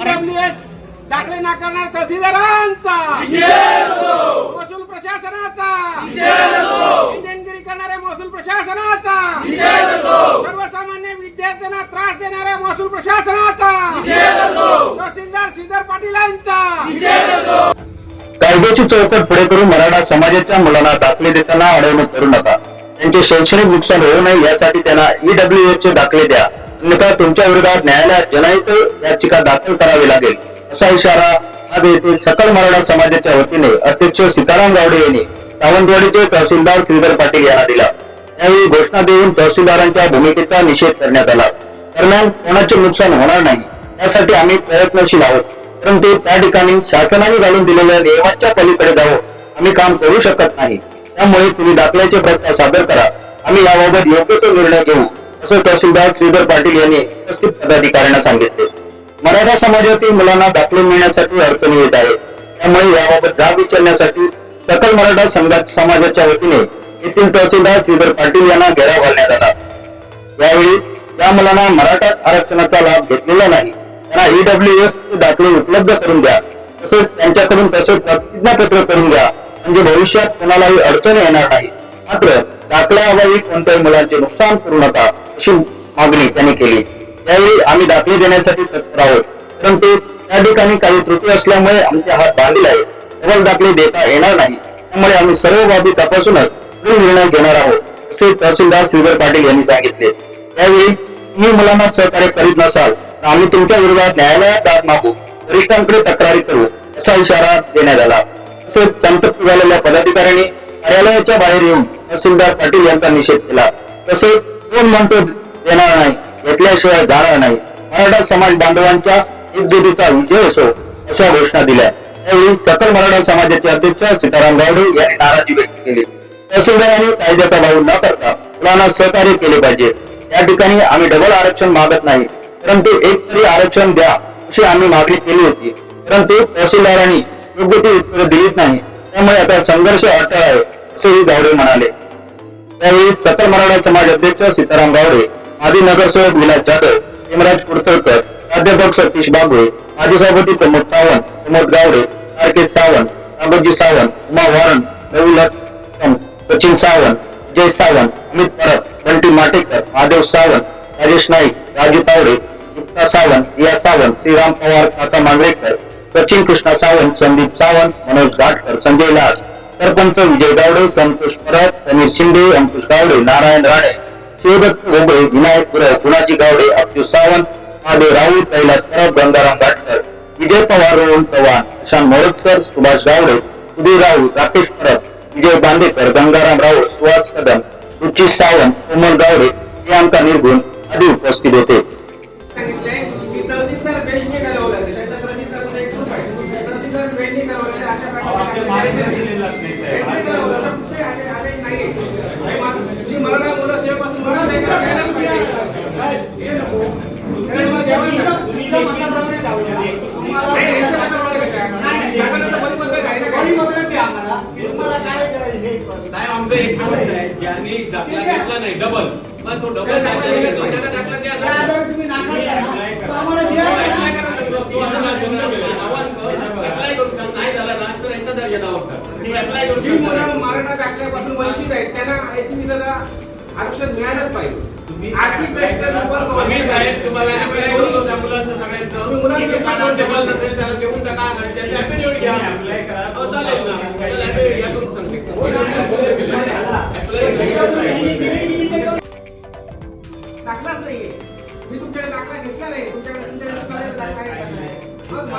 WS दाखले नाकारणार तहसीलदारांचा. महसूल प्रशासनाचा. इंजिनिअरिंग करणाऱ्या महसूल प्रशासनाचा. सर्वसामान्य विद्यार्थ्यांना त्रास देणाऱ्या महसूल प्रशासनाचा. तहसीलदार श्रीधर पाटीलांचा कायद्याची चौकट पुढे करून मराठा समाजाच्या मुलांना दाखले देताना अडवणूक करू नका. त्यांचे शैक्षणिक नुकसान होऊ नये यासाठी त्यांना ईडब्ल्यू चे दाखले द्या. अन्यथा तुमच्या विरोधात न्यायालयात जनहित याचिका दाखल करावी लागेल असा इशारा आज येथे सकल मराठा समाजाच्या वतीने अध्यक्ष सीताराम गावडे यांनी सावंतवाडीचे तहसीलदार श्रीधर पाटील यांना दिला. यावेळी घोषणा देऊन तहसीलदारांच्या भूमिकेचा निषेध करण्यात आला. दरम्यान कोणाचे नुकसान होणार नाही त्यासाठी आम्ही प्रयत्नशील आहोत. परंतु त्या ठिकाणी शासनाने घालून दिलेल्या नियमाच्या पलीकडे जाऊन आम्ही काम करू शकत नाही. त्यामुळे तुम्ही दाखल्याचे प्रस्ताव सादर करा. आम्ही याबाबत योग्य तो निर्णय घेऊ. असं तहसीलदार श्रीधर पाटील यांनी उपस्थित पदाधिकाऱ्यांना सांगितले. मराठा समाजातील मुलांना दाखले मिळण्यासाठी अडचणी येत आहे त्यामुळे याबाबत जाब विचारण्यासाठी सकल मराठा संघात समाजाच्या वतीने येथील तहसीलदार श्रीधर पाटील यांना घेराव घालण्यात आला. यावेळी या मुलांना मराठा आरक्षणाचा लाभ घेतलेला नाही त्यांना ईडब्ल्यू एस दाखले उपलब्ध करून द्या तसेच त्यांच्याकडून तसे प्रतिज्ञापत्र करून द्या म्हणजे भविष्यात कोणालाही अडचण येणार नाही. मात्र दाखल्याअभावी कोणत्याही मुलांचे नुकसान करू नका अशी मागणी त्यांनी केली. त्यावेळी आम्ही दाखले देण्यासाठी तत्पर आहोत. परंतु त्या ठिकाणी काही त्रुटी असल्यामुळे आमचे हात बांधील आहे. डबल दाखले देता येणार नाही. त्यामुळे आम्ही सर्व बाबी तपासूनच निर्णय घेणार आहोत असे तहसीलदार श्रीधर पाटील यांनी सांगितले. त्यावेळी तुम्ही मुलांना सहकार्य करीत नसाल तर आम्ही तुमच्या विरोधात न्यायालयात दाद मागू. वरिष्ठांकडे तक्रारी करू असा इशारा देण्यात आला. तसेच संतप्त झालेल्या पदाधिकाऱ्यांनी कार्यालयाच्या बाहेर येऊन तहसीलदार पाटील यांचा निषेध केला. तसेच कोण म्हणतो देणार नाही घेतल्याशिवाय जाणार नाही. मराठा समाज बांधवांच्या एकजुटीचा विजय असो अशा घोषणा दिल्या. त्यावेळी सकल मराठा समाजाचे अध्यक्ष सीताराम गावडे यांनी नाराजी व्यक्त केली. तहसीलदारांनी कायद्याचा भाऊ न करता मुलांना सहकार्य केले पाहिजे. या ठिकाणी आम्ही डबल आरक्षण मागत नाही. परंतु एक तरी आरक्षण द्या अशी आम्ही मागणी केली होती. परंतु तहसीलदारांनी योग्य ती उत्तर दिलीच नाही. त्यामुळे आता संघर्ष अटळ आहे असेही गावडे म्हणाले. त्यावेळी सकल मराठा समाज अध्यक्ष सीताराम गावडे माजी नगरसेवक विलास जाधव हेमराज कुडतळकर प्राध्यापक सतीश बागवे माजी सभापती प्रमोद सावंत प्रमोद गावडे आर सावंत नागोजी सावंत उमा वारण रवी सचिन सावंत जय सावंत अमित परब बंटी माटेकर महादेव सावंत राजेश नाईक राजू तावडे गुप्ता सावंत रिया सावंत श्रीराम पवार काका मांगरेकर सचिन कृष्णा सावंत संदीप सावंत मनोज घाटकर संजय लाल. सरपंच विजय गावडे संतोष परब समीर शिंदे अंकुश गावडे नारायण राणे शिवदत्त गोगळे विनायक पुरळ गुणाजी गावडे अब्दुल सावंत महादेव राऊत कैलास परब गंगाराम घाटकर विजय पवार रोहन चव्हाण प्रशांत मोरजकर सुभाष गावडे सुधीर राऊत राकेश परब विजय बांदेकर गंगाराम राऊत सुहास कदम रुची सावंत कोमल गावडे प्रियांका निर्गुण आदी उपस्थित होते सांगितलंय की तहसीलदार बेंचने घालवलं असेल त्याचा तहसीलदारांचा एक ग्रुप आहे तहसीलदार बेंचने घालवलेलं आहे. अशा प्रकारे बेंचने घालवलं. आता कुठे आले- आले नाहीये. आणि मग जी मराठा मुलं तेव्हापासून मला नाही का घ्यायलाच पाहिजे. हे नको. हे मला द्यावं लागतं. नाही, याच्या बद्दल कसं आहे? शासनाचं परिपत्रक आहे ना काही? आमचं एक आहे. ज्यांनी दाखला घेतला नाही डबल मग तो डबल दाखला घेतो त्याला दाखला द्या. मराठा दाखल्यापासून वंचित आहेत त्यांना याची जरा आरक्षण मिळालंच पाहिजे. तुम्ही आर्थिक साहेब तुम्हाला मुलांचं सगळ्यांचं. तुम्ही मुलांचं नसेल त्याला टाका. घ्या.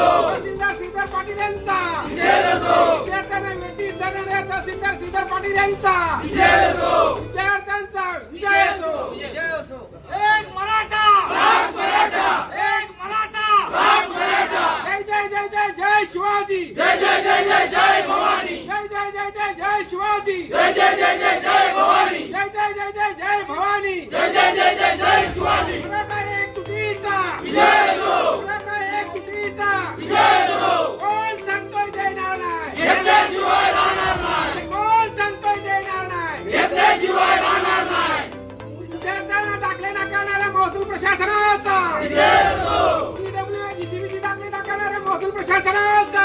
तहसीलदार श्रीधर पाटील यांचा विद्यार्थ्यांना भेटी देणाऱ्या तहसीलदार श्रीधर पाटील यांचा विद्यार्थ्यांचा विजय असो एक मराठा एक मराठा जय जय जय जय जय शिवाजी जय जय जय जय जय शिवाजी जय जय जय Muchas gracias.